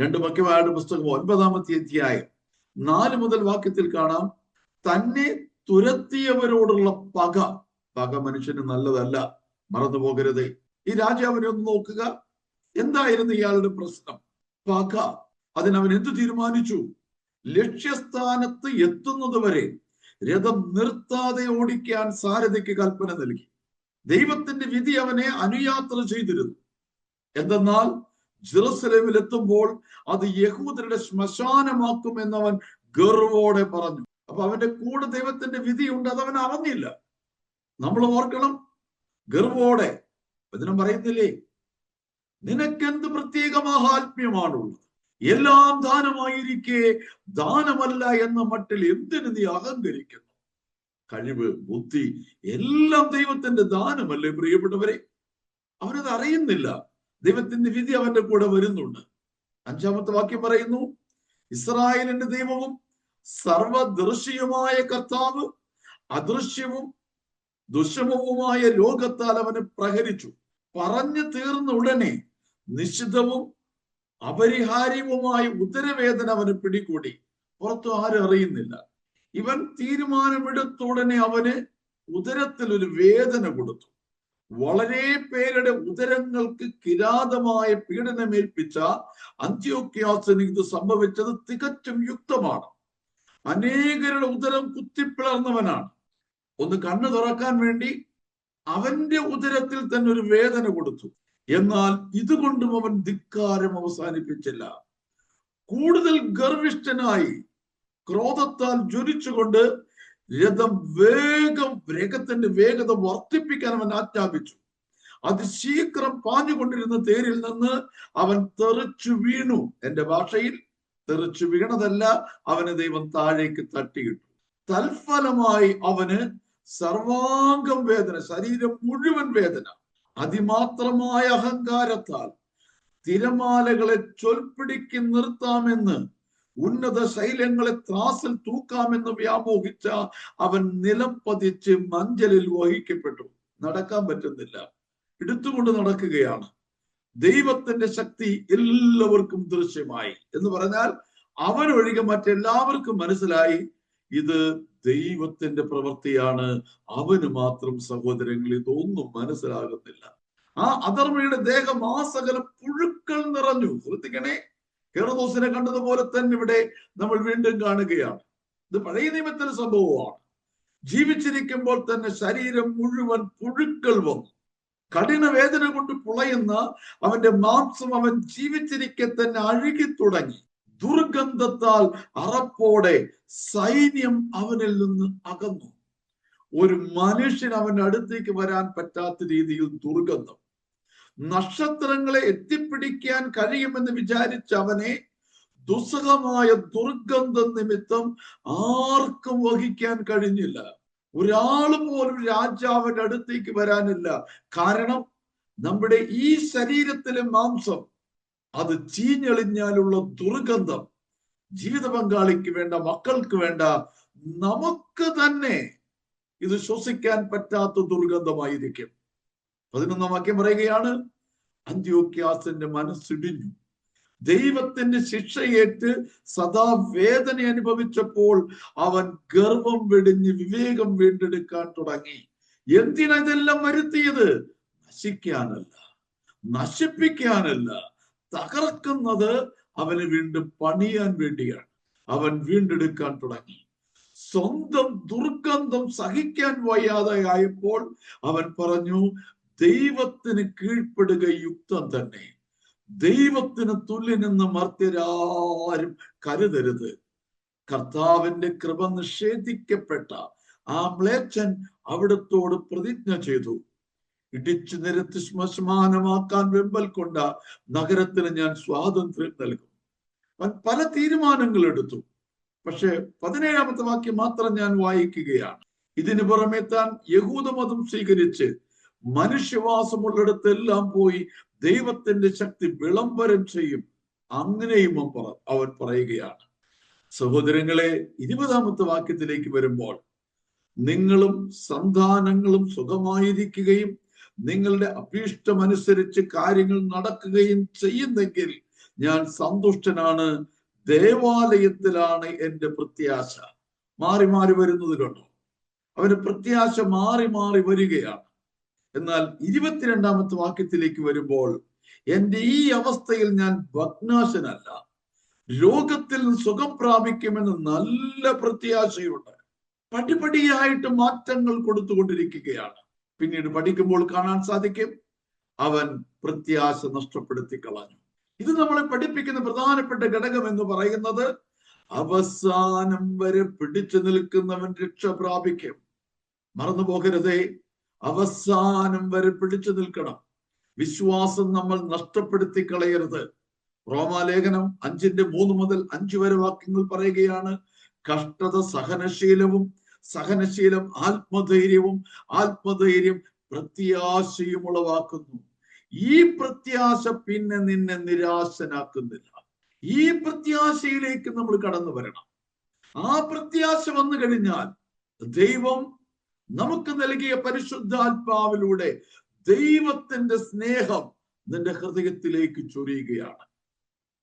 രണ്ട് മക്യമാരുടെ പുസ്തകം ഒൻപതാമത്തെ അധ്യായം നാല് മുതൽ വാക്യത്തിൽ കാണാം. തന്നെ തുരത്തിയവരോടുള്ള പക. പക മനുഷ്യന് നല്ലതല്ല. മറന്നു പോകരുത്. ഈ രാജാവിനെ ഒന്ന് നോക്കുക. എന്തായിരുന്നു ഇയാളുടെ പ്രശ്നം? പക. അതിനവൻ എന്തു തീരുമാനിച്ചു? ലക്ഷ്യസ്ഥാനത്ത് എത്തുന്നത് വരെ രഥം നിർത്താതെ ഓടിക്കാൻ സാരഥിക്ക് കൽപ്പന നൽകി. ദൈവത്തിന്റെ വിധി അവനെ അനുയാത്ര ചെയ്തിരുന്നു. എന്തെന്നാൽ ജെറുസലേമിൽ എത്തുമ്പോൾ അത് യഹൂദരുടെ ശ്മശാനമാക്കുമെന്നവൻ ഗർവോടെ പറഞ്ഞു. അപ്പൊ അവന്റെ കൂടെ ദൈവത്തിന്റെ വിധി വിധിയുണ്ട് അത് അവൻ അറിഞ്ഞില്ല. നമ്മൾ ഓർക്കണം ഗർവോടെ വചനം പറയുന്നില്ലേ? നിനക്കെന്ത് പ്രത്യേക മഹാത്മ്യമാണുള്ളത് എല്ലാം ദാനമായിരിക്കെ ദാനമല്ല എന്ന മട്ടിൽ എന്തിനു നീ അഹങ്കരിക്കുന്നു? കഴിവ് ബുദ്ധി എല്ലാം ദൈവത്തിന്റെ ദാനമല്ലേ പ്രിയപ്പെട്ടവരെ? അവനത് അറിയുന്നില്ല. ദൈവത്തിന്റെ വിധി അവന്റെ കൂടെ വരുന്നുണ്ട്. അഞ്ചാമത്തെ വാക്യം പറയുന്നു ഇസ്രായേലിന്റെ ദൈവവും സർവദൃശ്യവുമായ കർത്താവ് അദൃശ്യവും ദുഷമവുമായ ലോകത്താൽ അവനെ പ്രഹരിച്ചു. പറഞ്ഞു തീർന്ന ഉടനെ നിശ്ചിതവും അപരിഹാര്യവുമായ ഉത്തരവേദന അവന് പിടികൂടി. പുറത്തു ആരും അറിയുന്നില്ല. ഇവൻ തീരുമാനമെടുത്ത ഉടനെ അവന് ഉദരത്തിൽ ഒരു വേദന കൊടുത്തു. വളരെ പേരുടെ ഉദരങ്ങൾക്ക് കിരാതമായ പീഡനമേൽപ്പിച്ച അന്ത്യോക്യാസിന് ഇത് സംഭവിച്ചത് തികച്ചും യുക്തമാണ്. അനേകരുടെ ഉദരം കുത്തിപ്പിളർന്നവനാണ് ഒന്ന് കണ്ണു തുറക്കാൻ വേണ്ടി അവന്റെ ഉദരത്തിൽ തന്നെ ഒരു വേദന കൊടുത്തു. എന്നാൽ ഇതുകൊണ്ടും അവൻ ധിക്കാരം അവസാനിപ്പിച്ചില്ല. കൂടുതൽ ഗർവിഷ്ഠനായി ക്രോധത്താൽ ജ്വലിച്ചുകൊണ്ട് രഥം വേഗം രഥത്തിന്റെ വേഗത വർദ്ധിപ്പിക്കാൻ അവൻ ആജ്ഞാപിച്ചു. അതിശീഘ്രം പാഞ്ഞുകൊണ്ടിരുന്ന തേരിൽ നിന്ന് അവൻ തെറിച്ചു വീണു. എന്റെ ഭാഷയിൽ തെറിച്ചു വീണതല്ല അവന് ദൈവം താഴേക്ക് തട്ടിയിട്ടു. തൽഫലമായി അവന് സർവാംഗം വേദന ശരീരം മുഴുവൻ വേദന അതിമാത്രമായ അഹങ്കാരത്താൽ തിരമാലകളെ ചൊൽപ്പിടിക്ക് നിർത്താമെന്ന് ഉന്നത ശൈലങ്ങളെ ത്രാസിൽ തൂക്കാമെന്ന് വ്യാമോഹിച്ച അവൻ നിലം പതിച്ച് മഞ്ചലിൽ വഹിക്കപ്പെട്ടു. നടക്കാൻ പറ്റുന്നില്ല. എടുത്തുകൊണ്ട് നടക്കുകയാണ്. ദൈവത്തിന്റെ ശക്തി എല്ലാവർക്കും ദൃശ്യമായി എന്ന് പറഞ്ഞാൽ അവനൊഴികെ മറ്റെല്ലാവർക്കും മനസ്സിലായി ഇത് ദൈവത്തിന്റെ പ്രവൃത്തിയാണ്. അവന് മാത്രം സഹോദരങ്ങൾ ഇതൊന്നും മനസ്സിലാകുന്നില്ല. ആ അധർമ്മയുടെ ദേഹം ആ സകലം പുഴുക്കൾ നിറഞ്ഞു. ശ്രദ്ധിക്കണേ. ഹെറോദോസിനെ കണ്ടതുപോലെ തന്നെ ഇവിടെ നമ്മൾ വീണ്ടും കാണുകയാണ്. ഇത് പഴയ നിയമത്തിലെ സംഭവമാണ്. ജീവിച്ചിരിക്കുമ്പോൾ തന്നെ ശരീരം മുഴുവൻ പുഴുക്കൾ വന്നു. കഠിന വേദന കൊണ്ട് പുളയുന്ന അവന്റെ മാംസം അവൻ ജീവിച്ചിരിക്കെ തന്നെ അഴുകി തുടങ്ങി. ദുർഗന്ധത്താൽ അറപ്പോടെ സൈന്യം അവനിൽ നിന്ന് അകന്നു. ഒരു മനുഷ്യൻ അവന്റെ അടുത്തേക്ക് വരാൻ പറ്റാത്ത രീതിയിൽ ദുർഗന്ധം. നക്ഷത്രങ്ങളെ എത്തിപ്പിടിക്കാൻ കഴിയുമെന്ന് വിചാരിച്ച അവനെ ദുസ്സഹമായ ദുർഗന്ധം നിമിത്തം ആർക്കും വഹിക്കാൻ കഴിഞ്ഞില്ല. ഒരാൾ പോലും രാജാവിന്റെ അടുത്തേക്ക് വരാനില്ല. കാരണം നമ്മുടെ ഈ ശരീരത്തിലെ മാംസം അത് ചീഞ്ഞെളിഞ്ഞാലുള്ള ദുർഗന്ധം ജീവിത പങ്കാളിക്ക് വേണ്ട മക്കൾക്ക് വേണ്ട നമുക്ക് തന്നെ ഇത് ശ്വസിക്കാൻ പറ്റാത്ത ദുർഗന്ധമായിരിക്കും. പതിനൊന്നാം വാക്യം പറയുകയാണ് അന്ത്യോക്യാസിന്റെ മനസ്സിടിഞ്ഞു. ദൈവത്തിന്റെ ശിക്ഷയേറ്റ് സദാ വേദന അനുഭവിച്ചപ്പോൾ അവൻ ഗർവം വെടിഞ്ഞ് വിവേകം വീണ്ടെടുക്കാൻ തുടങ്ങി. എന്തിനാ ഇതെല്ലാം വരുത്തിയത്? നശിക്കാനല്ല. നശിപ്പിക്കാനല്ല. തകർക്കുന്നത് അവന് വീണ്ടും പണിയാൻ വേണ്ടിയാണ്. അവൻ വീണ്ടെടുക്കാൻ തുടങ്ങി. സ്വന്തം ദുർഗന്ധം സഹിക്കാൻ വയ്യാതെ ആയപ്പോൾ അവൻ പറഞ്ഞു ദൈവത്തിന് കീഴ്പ്പെടുക യുക്തം തന്നെ. ദൈവത്തിന് തുല്യനെന്ന് മർത്യരാരും കരുതരുത്. കർത്താവിന്റെ കൃപ നിഷേധിക്കപ്പെട്ട ആ മ്ലേച്ഛൻ അവിടത്തോട് പ്രതിജ്ഞ ചെയ്തു. ഇടിച്ചു നിരത്തി ശ്മശാനമാക്കാൻ വെമ്പൽ കൊണ്ട നഗരത്തിന് ഞാൻ സ്വാതന്ത്ര്യം നൽകും. അവൻ പല തീരുമാനങ്ങൾ എടുത്തു. പക്ഷെ പതിനേഴാമത്തെ വാക്യം മാത്രം ഞാൻ വായിക്കുകയാണ്. ഇതിനു പുറമെ താൻ യഹൂദമതം സ്വീകരിച്ച് മനുഷ്യവാസമുള്ളിടത്തെല്ലാം പോയി ദൈവത്തിന്റെ ശക്തി വിളംബരം ചെയ്യും. അങ്ങനെയും അവൻ പറയുകയാണ്. സഹോദരങ്ങളെ ഇരുപതാമത്തെ വാക്യത്തിലേക്ക് വരുമ്പോൾ നിങ്ങളും സന്താനങ്ങളും സുഖമായിരിക്കുകയും നിങ്ങളുടെ അഭീഷ്ടമനുസരിച്ച് കാര്യങ്ങൾ നടക്കുകയും ചെയ്യുന്നെങ്കിൽ ഞാൻ സന്തുഷ്ടനാണ് ദേവാലയത്തിലാണ് എന്റെ പ്രത്യാശ. മാറി മാറി വരുന്നതിലുണ്ടോ അവന് പ്രത്യാശ മാറി മാറി വരികയാണ്. എന്നാൽ ഇരുപത്തിരണ്ടാമത്തെ വാക്യത്തിലേക്ക് വരുമ്പോൾ എന്റെ ഈ അവസ്ഥയിൽ ഞാൻ ഭഗ്നാശനല്ല. രോഗത്തിൽ സുഖം പ്രാപിക്കുമെന്ന് നല്ല പ്രത്യാശയുണ്ട്. പടിപടിയായിട്ട് മാറ്റങ്ങൾ കൊടുത്തുകൊണ്ടിരിക്കുകയാണ്. പിന്നീട് പഠിക്കുമ്പോൾ കാണാൻ സാധിക്കും അവൻ പ്രത്യാശ നഷ്ടപ്പെടുത്തി കളഞ്ഞു ഇത് നമ്മളെ പഠിപ്പിക്കുന്ന പ്രധാനപ്പെട്ട ഘടകം എന്ന് പറയുന്നത് അവസാനം വരെ പിടിച്ചു നിൽക്കുന്നവൻ രക്ഷ പ്രാപിക്കും. മറന്നു പോകരുതേ അവസാനം വരെ പിടിച്ചു നിൽക്കണം. വിശ്വാസം നമ്മൾ നഷ്ടപ്പെടുത്തി കളയരുത് റോമാലേഖനം അഞ്ചിന്റെ മൂന്ന് മുതൽ അഞ്ചു വരെ വാക്യങ്ങൾ പറയുകയാണ് കഷ്ടത സഹനശീലവും സഹനശീലം ആത്മധൈര്യവും ആത്മധൈര്യം പ്രത്യാശയും ഉളവാക്കുന്നു ഈ പ്രത്യാശ പിന്നെ നിന്നെ നിരാശനാക്കുന്നില്ല. ഈ പ്രത്യാശയിലേക്ക് നമ്മൾ കടന്നു വരണം. ആ പ്രത്യാശ വന്നു കഴിഞ്ഞാൽ ദൈവം നമുക്ക് നൽകിയ പരിശുദ്ധാത്മാവിലൂടെ ദൈവത്തിന്റെ സ്നേഹം നിന്റെ ഹൃദയത്തിലേക്ക് ചൊരിയുകയാണ്.